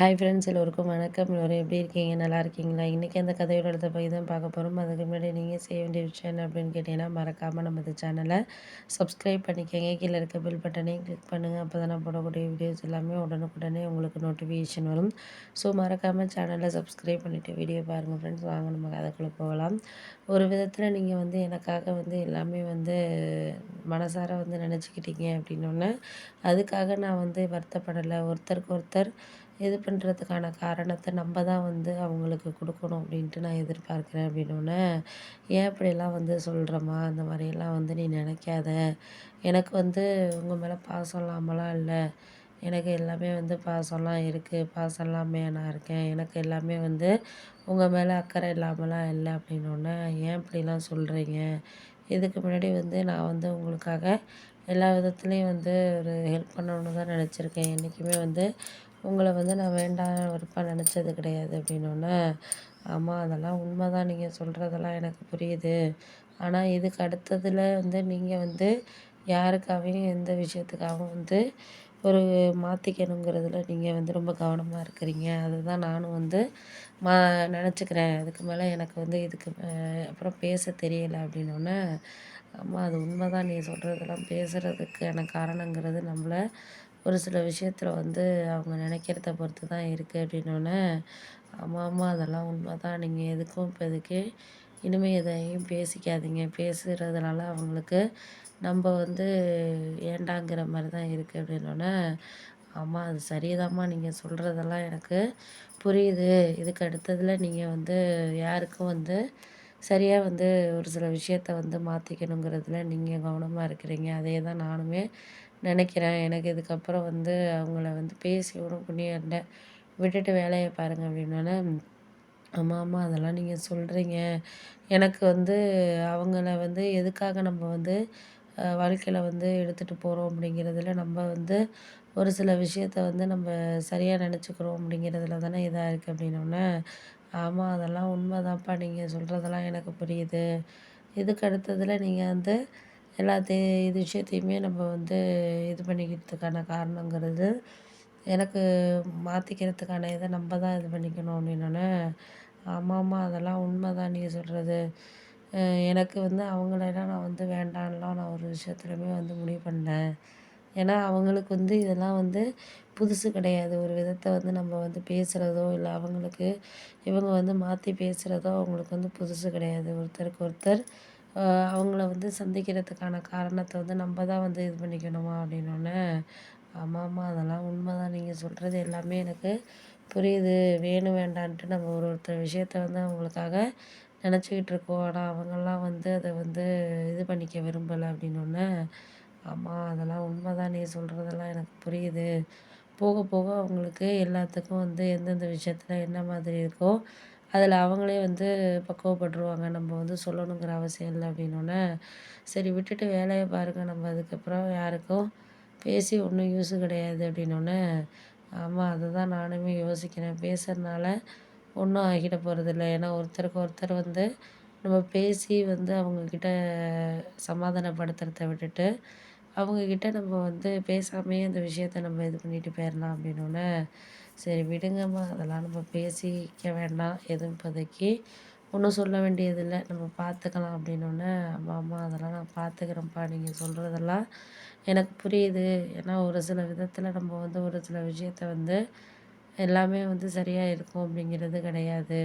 Hi friends எல்லோருக்கும் வணக்கம். எல்லோரும் எப்படி இருக்கீங்க? நல்லா இருக்கீங்களா? இன்றைக்கி அந்த கதையோட இடத்த போய் தான் பார்க்க போகிறோம் அதுக்கு முன்னாடி நீங்கள் செய்ய வேண்டிய விஷயம் என்ன அப்படின்னு கேட்டிங்கன்னா மறக்காமல் நம்ம சேனலை சப்ஸ்கிரைப் பண்ணிக்கோங்க. கீழே இருக்க பில் பட்டனையும் கிளிக் பண்ணுங்கள் அப்போ தான் நான் போடக்கூடிய வீடியோஸ் எல்லாமே உடனுக்குடனே உங்களுக்கு நோட்டிஃபிகேஷன் வரும். ஸோ மறக்காமல் சேனலை சப்ஸ்கிரைப் பண்ணிவிட்டு வீடியோ பாருங்கள் ஃப்ரெண்ட்ஸ் வாங்க நம்ம கதைக்குள்ளே போகலாம். ஒரு விதத்தில் நீங்கள் வந்து எனக்காக வந்து எல்லாமே வந்து மனசார வந்து நினச்சிக்கிட்டீங்க அப்படின்னோடனே அதுக்காக நான் வந்து வருத்தப்படலை. ஒருத்தருக்கு ஒருத்தர் இது பண்ணுறதுக்கான காரணத்தை நம்ம தான் வந்து அவங்களுக்கு கொடுக்கணும் அப்படின்ட்டு நான் எதிர்பார்க்குறேன் அப்படின்னோடனே ஏன் இப்படியெல்லாம் வந்து சொல்கிறம்மா அந்த மாதிரியெல்லாம் வந்து நீ நினைக்காத. எனக்கு வந்து உங்கள் மேலே பாசம் இல்லாமலாம் இல்லை. எனக்கு எல்லாமே வந்து பாசம்லாம் இருக்குது பாசம் நான் இருக்கேன். எனக்கு எல்லாமே வந்து உங்கள் மேலே அக்கறை இல்லாமலாம் இல்லை. அப்படின்னோடனே ஏன் இப்படிலாம் சொல்கிறீங்க இதுக்கு முன்னாடி வந்து நான் வந்து உங்களுக்காக எல்லா விதத்துலேயும் வந்து ஒரு ஹெல்ப் பண்ணணுன்னு தான் நினச்சிருக்கேன். என்றைக்குமே வந்து உங்களை வந்து நான் வேண்டாம் வெறுப்பாக நினச்சது கிடையாது அப்படின்னோடனே ஆமாம் அதெல்லாம் உண்மை தான் நீங்கள் சொல்கிறதெல்லாம் எனக்கு புரியுது. ஆனால் இதுக்கு அடுத்ததில் வந்து நீங்கள் வந்து யாருக்காகவும் எந்த விஷயத்துக்காகவும் வந்து ஒரு மாற்றிக்கணுங்கிறதுல நீங்கள் வந்து ரொம்ப கவனமாக இருக்கிறீங்க. அதுதான் நானும் வந்து மா நினச்சிக்கிறேன். அதுக்கு மேலே எனக்கு வந்து இதுக்கு அப்புறம் பேச தெரியலை அப்படின்னோடனே ஆமாம் அது உண்மை தான் நீ சொல்கிறதெல்லாம் பேசுகிறதுக்கான காரணங்கிறது நம்மளை ஒரு சில விஷயத்தில் வந்து அவங்க நினைக்கிறத பொறுத்து தான் இருக்குது அப்படின்னோடனே ஆமாம் ஆமாம் அதெல்லாம் உண்மை தான் நீங்கள் எதுக்கும் இப்போதைக்கு இனிமேல் எதையும் பேசிக்காதீங்க. பேசுகிறதுனால அவங்களுக்கு நம்ம வந்து ஏண்டாங்கிற மாதிரி தான் இருக்குது அப்படின்னோடனே ஆமாம் அது சரிதாம்மா. நீங்கள் சொல்கிறதெல்லாம் எனக்கு புரியுது. இதுக்கு அடுத்ததில் நீங்கள் வந்து யாருக்கும் வந்து சரியாக வந்து ஒரு சில விஷயத்த வந்து மாற்றிக்கணுங்கிறதுல நீங்கள் கவனமாக இருக்கிறீங்க. அதே தான் நானுமே நினைக்கிறேன். எனக்கு இதுக்கப்புறம் வந்து அவங்கள வந்து பேசி ஒன்றும் புண்ணியம் இல்லை விட்டுட்டு வேலையை பாருங்கள் அப்படின்னோடனே ஆமாம் ஆமாம் அதெல்லாம் நீங்கள் சொல்கிறீங்க எனக்கு வந்து அவங்கள வந்து எதுக்காக நம்ம வந்து வாழ்க்கையில் வந்து எடுத்துகிட்டு போகிறோம் அப்படிங்கிறதுல நம்ம வந்து ஒரு சில விஷயத்த வந்து நம்ம சரியாக நினச்சிக்கிறோம் அப்படிங்கிறதுல தானே இதாக இருக்குது அப்படின்னோடனே ஆமாம் அதெல்லாம் உண்மை தான்ப்பா நீங்கள் சொல்கிறதெல்லாம் எனக்கு புரியுது. இதுக்கு அடுத்ததில் நீங்கள் வந்து எல்லாத்தையும் இது விஷயத்தையுமே நம்ம வந்து இது பண்ணிக்கிறதுக்கான காரணங்கிறது எனக்கு மாற்றிக்கிறதுக்கான இதை நம்ம தான் இது பண்ணிக்கணும் அப்படின்னோடனே ஆமாம்மா அதெல்லாம் உண்மை தான் நீங்கள் சொல்கிறது எனக்கு வந்து அவங்களெல்லாம் நான் வந்து வேண்டான்லாம் நான் ஒரு விஷயத்துலையுமே வந்து முடிவு பண்ணல. ஏன்னா அவங்களுக்கு வந்து இதெல்லாம் வந்து புதுசு கிடையாது. ஒரு விதத்தை வந்து நம்ம வந்து பேசுகிறதோ இல்லை அவங்களுக்கு இவங்க வந்து மாற்றி பேசுகிறதோ அவங்களுக்கு வந்து புதுசு கிடையாது. ஒருத்தருக்கு ஒருத்தர் அவங்கள வந்து சந்திக்கிறதுக்கான காரணத்தை வந்து நம்ம தான் வந்து இது பண்ணிக்கணுமா அப்படின்னோடனே ஆமாம்மா அதெல்லாம் உண்மை தான் நீங்கள் சொல்கிறது எல்லாமே எனக்கு புரியுது. வேணும் வேண்டான்ட்டு நம்ம ஒரு ஒருத்தர் விஷயத்த வந்து அவங்களுக்காக நினச்சிக்கிட்டு இருக்கோம். ஆனால் அவங்கெல்லாம் வந்து அதை வந்து இது பண்ணிக்க விரும்பலை அப்படின்னோடனே ஆமாம் அதெல்லாம் உண்மை தான் நீ சொல்கிறதெல்லாம் எனக்கு புரியுது. போக போக அவங்களுக்கு எல்லாத்துக்கும் வந்து எந்தெந்த விஷயத்தில் என்ன மாதிரி இருக்கோ அதில் அவங்களே வந்து பக்குவப்பட்டுருவாங்க. நம்ம வந்து சொல்லணுங்கிற அவசியம் இல்லை அப்படின்னோடனே சரி விட்டுட்டு வேலையை பாருங்கள் நம்ம அதுக்கப்புறம் யாருக்கும் பேசி ஒன்றும் யூஸு கிடையாது அப்படின்னோடனே ஆமாம் அதை தான் நானுமே யோசிக்கிறேன். பேசுகிறதுனால ஒன்றும் ஆகிட போகிறதில்ல ஏன்னா ஒருத்தருக்கு ஒருத்தர் வந்து நம்ம பேசி வந்து அவங்கக்கிட்ட சமாதானப்படுத்துறத விட்டுட்டு அவங்கக்கிட்ட நம்ம வந்து பேசாமையே அந்த விஷயத்த நம்ம இது பண்ணிட்டு போயிடலாம் அப்படின்னோடனே சரி விடுங்கம்மா அதெல்லாம் நம்ம பேசிக்க வேண்டாம் எதுவும் இப்போதைக்கு ஒன்றும் சொல்ல வேண்டியதில்லை நம்ம பார்த்துக்கலாம் அப்படின்னோடனே அம்மா அம்மா அதெல்லாம் நான் பார்த்துக்கிறேன்ப்பா நீங்கள் சொல்கிறதெல்லாம் எனக்கு புரியுது. ஏன்னா ஒரு சில விதத்தில் நம்ம வந்து ஒரு சில விஷயத்த வந்து எல்லாமே வந்து சரியாக இருக்கும் அப்படிங்கிறது கிடையாது.